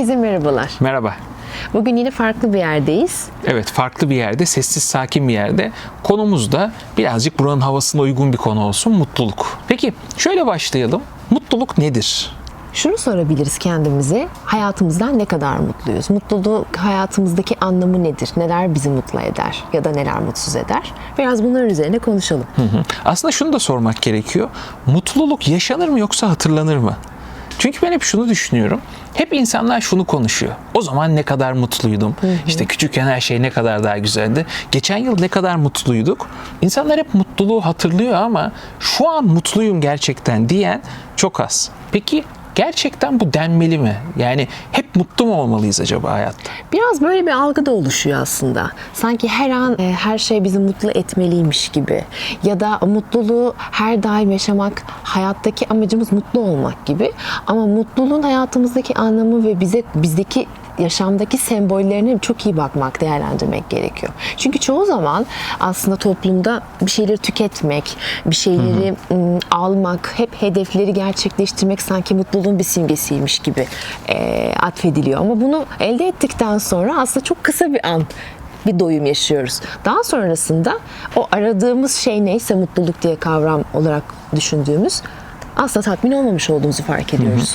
Herkese merhabalar. Merhaba. Bugün yine farklı bir yerdeyiz. Evet farklı bir yerde, sessiz sakin bir yerde. Konumuz da birazcık buranın havasına uygun bir konu olsun, mutluluk. Peki şöyle başlayalım. Mutluluk nedir? Şunu sorabiliriz kendimize. Hayatımızdan ne kadar mutluyuz? Mutluluk hayatımızdaki anlamı nedir? Neler bizi mutlu eder ya da neler mutsuz eder? Biraz bunların üzerine konuşalım. Hı hı. Aslında şunu da sormak gerekiyor. Mutluluk yaşanır mı yoksa hatırlanır mı? Çünkü ben hep şunu düşünüyorum. Hep insanlar şunu konuşuyor. O zaman ne kadar mutluydum. İşte küçükken her şey ne kadar daha güzeldi. Geçen yıl ne kadar mutluyduk. İnsanlar hep mutluluğu hatırlıyor ama şu an mutluyum gerçekten diyen çok az. Peki gerçekten bu denmeli mi? Yani hep mutlu mu olmalıyız acaba hayatta? Biraz böyle bir algı da oluşuyor aslında. Sanki her an e, her şey bizi mutlu etmeliymiş gibi. Ya da mutluluğu her daim yaşamak, hayattaki amacımız mutlu olmak gibi. Ama mutluluğun hayatımızdaki anlamı ve bize bizdeki yaşamdaki sembollerine çok iyi bakmak, değerlendirmek gerekiyor. Çünkü çoğu zaman aslında toplumda bir şeyleri tüketmek, bir şeyleri ım, almak, hep hedefleri gerçekleştirmek sanki mutluluğun bir simgesiymiş gibi e, atfediliyor. Ama bunu elde ettikten sonra aslında çok kısa bir an bir doyum yaşıyoruz. Daha sonrasında o aradığımız şey neyse mutluluk diye kavram olarak düşündüğümüz aslında tatmin olmamış olduğumuzu fark ediyoruz.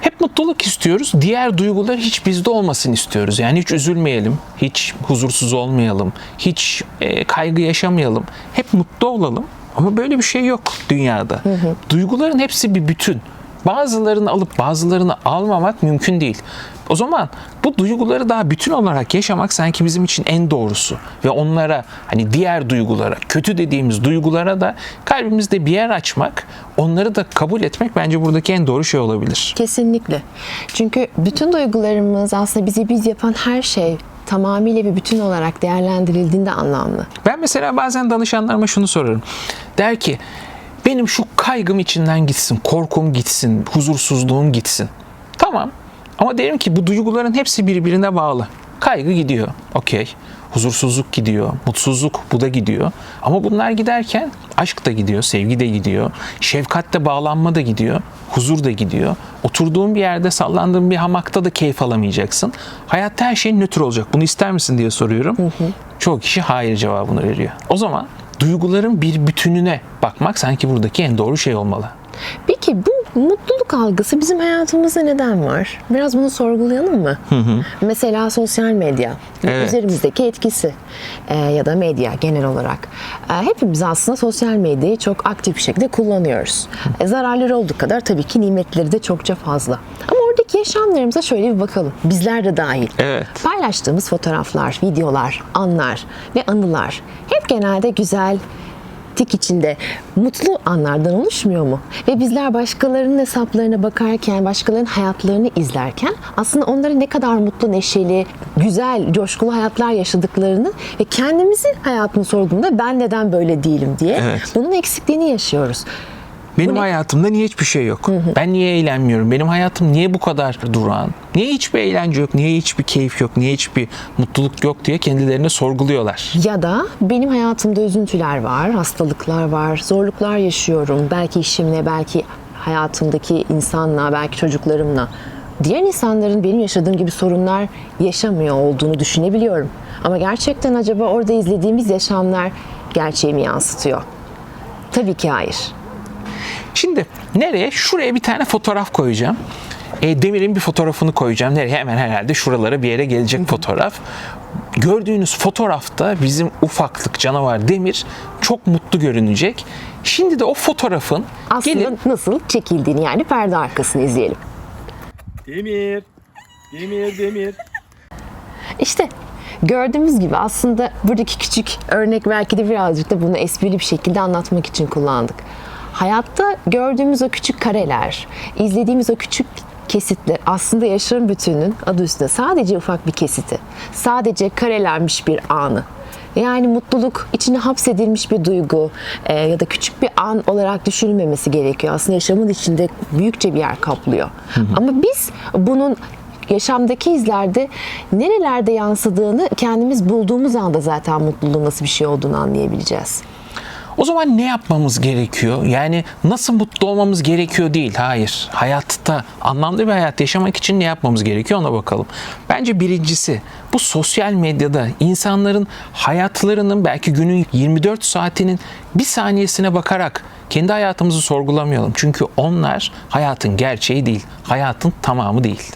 Hep mutluluk istiyoruz. Diğer duygular hiç bizde olmasın istiyoruz. Yani hiç üzülmeyelim, hiç huzursuz olmayalım, hiç e, kaygı yaşamayalım. Hep mutlu olalım. Ama böyle bir şey yok dünyada. Duyguların hepsi bir bütün. Bazılarını alıp bazılarını almamak mümkün değil. O zaman bu duyguları daha bütün olarak yaşamak sanki bizim için en doğrusu ve onlara hani diğer duygulara, kötü dediğimiz duygulara da kalbimizde bir yer açmak, onları da kabul etmek bence buradaki en doğru şey olabilir. Kesinlikle. Çünkü bütün duygularımız aslında bizi biz yapan her şey tamamıyla bir bütün olarak değerlendirildiğinde anlamlı. Ben mesela bazen danışanlarıma şunu sorarım. Der ki benim şu kaygım içinden gitsin, korkum gitsin, huzursuzluğum gitsin. Tamam ama derim ki bu duyguların hepsi birbirine bağlı. Kaygı gidiyor, okey. Huzursuzluk gidiyor, mutsuzluk bu da gidiyor. Ama bunlar giderken aşk da gidiyor, sevgi de gidiyor, şefkatle bağlanma da gidiyor, huzur da gidiyor. Oturduğun bir yerde sallandığın bir hamakta da keyif alamayacaksın. Hayatta her şey nötr olacak. Bunu ister misin diye soruyorum. Çoğu kişi hayır cevabını veriyor. O zaman duyguların bir bütününe bakmak sanki buradaki en doğru şey olmalı. Peki bu mutluluk algısı bizim hayatımızda neden var? Biraz bunu sorgulayalım mı? Mesela sosyal medya, Evet. üzerimizdeki etkisi e, ya da medya genel olarak. E, hepimiz aslında sosyal medyayı çok aktif bir şekilde kullanıyoruz. E, zararları olduğu kadar tabii ki nimetleri de çokça fazla. Ama yaşamlarımıza şöyle bir bakalım. Bizler de dahil. Evet. Paylaştığımız fotoğraflar, videolar, anlar ve anılar hep genelde güzel, tik içinde mutlu anlardan oluşmuyor mu? Ve bizler başkalarının hesaplarına bakarken, başkalarının hayatlarını izlerken aslında onların ne kadar mutlu, neşeli, güzel, coşkulu hayatlar yaşadıklarını ve kendimizi hayatını sorduğunda ben neden böyle değilim diye Evet. bunun eksikliğini yaşıyoruz. Benim hayatımda niye hiçbir şey yok? Ben niye eğlenmiyorum? Benim hayatım niye bu kadar durağan? Niye hiçbir eğlence yok? Niye hiçbir keyif yok? Niye hiçbir mutluluk yok diye kendilerini sorguluyorlar. Ya da benim hayatımda üzüntüler var, hastalıklar var, zorluklar yaşıyorum. Belki işimle, belki hayatımdaki insanla, belki çocuklarımla. Diğer insanların benim yaşadığım gibi sorunlar yaşamıyor olduğunu düşünebiliyorum. Ama gerçekten acaba orada izlediğimiz yaşamlar gerçeğimi yansıtıyor? Tabii ki hayır. Şimdi nereye? Şuraya bir tane fotoğraf koyacağım. E, Demir'in bir fotoğrafını koyacağım. Nereye? Hemen herhalde şuralara bir yere gelecek fotoğraf. Gördüğünüz fotoğrafta bizim ufaklık canavar Demir çok mutlu görünecek. Şimdi de o fotoğrafın Aslında gelin nasıl çekildiğini yani perde arkasını izleyelim. Demir. Demir, demir. İşte gördüğümüz gibi aslında buradaki küçük örnek belki de birazcık da bunu esprili bir şekilde anlatmak için kullandık. Hayatta gördüğümüz o küçük kareler, izlediğimiz o küçük kesitler aslında yaşamın bütününün adı üstünde sadece ufak bir kesiti. Sadece karelenmiş bir anı. Yani mutluluk içine hapsedilmiş bir duygu e, ya da küçük bir an olarak düşünülmemesi gerekiyor. Aslında yaşamın içinde büyükçe bir yer kaplıyor. Ama biz bunun yaşamdaki izlerde nerelerde yansıdığını kendimiz bulduğumuz anda zaten mutluluğun nasıl bir şey olduğunu anlayabileceğiz. O zaman ne yapmamız gerekiyor? Yani nasıl mutlu olmamız gerekiyor değil. Hayır. Hayatta anlamlı bir hayat yaşamak için ne yapmamız gerekiyor ona bakalım. Bence birincisi bu sosyal medyada insanların hayatlarının belki günün 24 saatinin bir saniyesine bakarak kendi hayatımızı sorgulamayalım. Çünkü onlar hayatın gerçeği değil. Hayatın tamamı değil.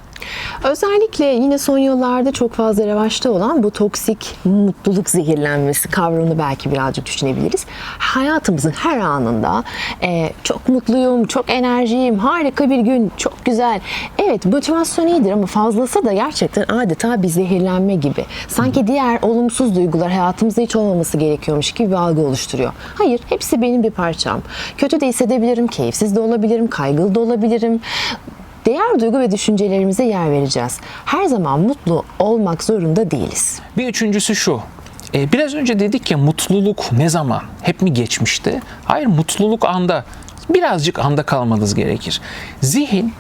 Özellikle yine son yıllarda çok fazla revaçta olan bu toksik mutluluk zehirlenmesi kavramını belki birazcık düşünebiliriz. Hayatımızın her anında e, çok mutluyum, çok enerjiyim, harika bir gün, çok güzel. Evet motivasyon iyidir ama fazlası da gerçekten adeta bir zehirlenme gibi. Sanki diğer olumsuz duygular hayatımızda hiç olmaması gerekiyormuş gibi bir algı oluşturuyor. Hayır, hepsi benim bir parçam. Kötü de hissedebilirim, keyifsiz de olabilirim, kaygılı da olabilirim. Diğer duygu ve düşüncelerimize yer vereceğiz. Her zaman mutlu olmak zorunda değiliz. Bir üçüncüsü şu. E, biraz önce dedik ya mutluluk ne zaman? Hep mi geçmişte? Hayır mutluluk anda. Birazcık anda kalmanız gerekir. Zihin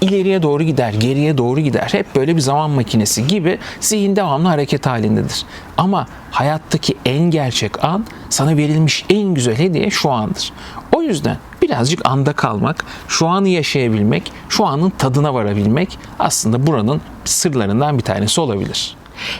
ileriye doğru gider, geriye doğru gider. Hep böyle bir zaman makinesi gibi zihin devamlı hareket halindedir. Ama hayattaki en gerçek an sana verilmiş en güzel hediye şu andır. O yüzden birazcık anda kalmak, şu anı yaşayabilmek, şu anın tadına varabilmek aslında buranın sırlarından bir tanesi olabilir.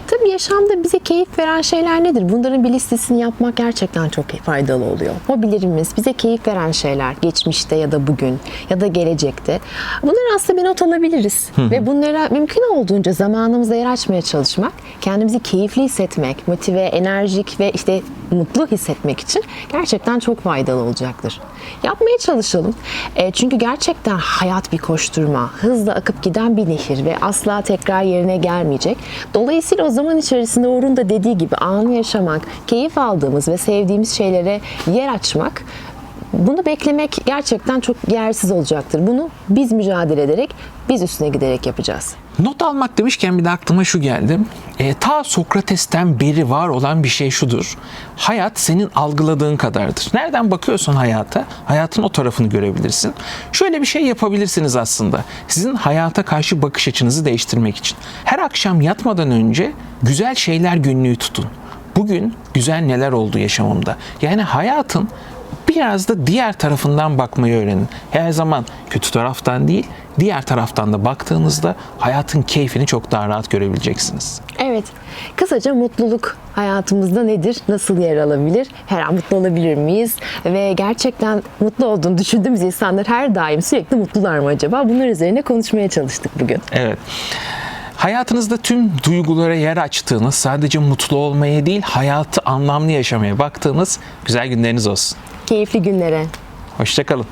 Tabii yaşamda bize keyif veren şeyler nedir? Bunların bir listesini yapmak gerçekten çok faydalı oluyor. Hobilerimiz, bize keyif veren şeyler geçmişte ya da bugün ya da gelecekte. Bunları aslında bir not alabiliriz. Ve bunlara mümkün olduğunca zamanımızda yer açmaya çalışmak, kendimizi keyifli hissetmek, motive, enerjik ve işte mutlu hissetmek için gerçekten çok faydalı olacaktır. Yapmaya çalışalım. E, çünkü gerçekten hayat bir koşturma, hızla akıp giden bir nehir ve asla tekrar yerine gelmeyecek. Dolayısıyla o zaman içerisinde Uğur'un da dediği gibi anı yaşamak, keyif aldığımız ve sevdiğimiz şeylere yer açmak bunu beklemek gerçekten çok yersiz olacaktır. Bunu biz mücadele ederek, biz üstüne giderek yapacağız. Not almak demişken bir de aklıma şu geldi. E, ta Sokrates'ten beri var olan bir şey şudur. Hayat senin algıladığın kadardır. Nereden bakıyorsan hayata, hayatın o tarafını görebilirsin. Şöyle bir şey yapabilirsiniz aslında. Sizin hayata karşı bakış açınızı değiştirmek için. Her akşam yatmadan önce güzel şeyler günlüğü tutun. Bugün güzel neler oldu yaşamımda. Yani hayatın biraz da diğer tarafından bakmayı öğrenin. Her zaman kötü taraftan değil, diğer taraftan da baktığınızda hayatın keyfini çok daha rahat görebileceksiniz. Evet, kısaca mutluluk hayatımızda nedir, nasıl yer alabilir, her an mutlu olabilir miyiz ve gerçekten mutlu olduğunu düşündüğümüz insanlar her daim sürekli mutlular mı acaba? Bunlar üzerine konuşmaya çalıştık bugün. Evet. Hayatınızda tüm duygulara yer açtığınız, sadece mutlu olmaya değil, hayatı anlamlı yaşamaya baktığınız güzel günleriniz olsun. Keyifli günlere. Hoşçakalın.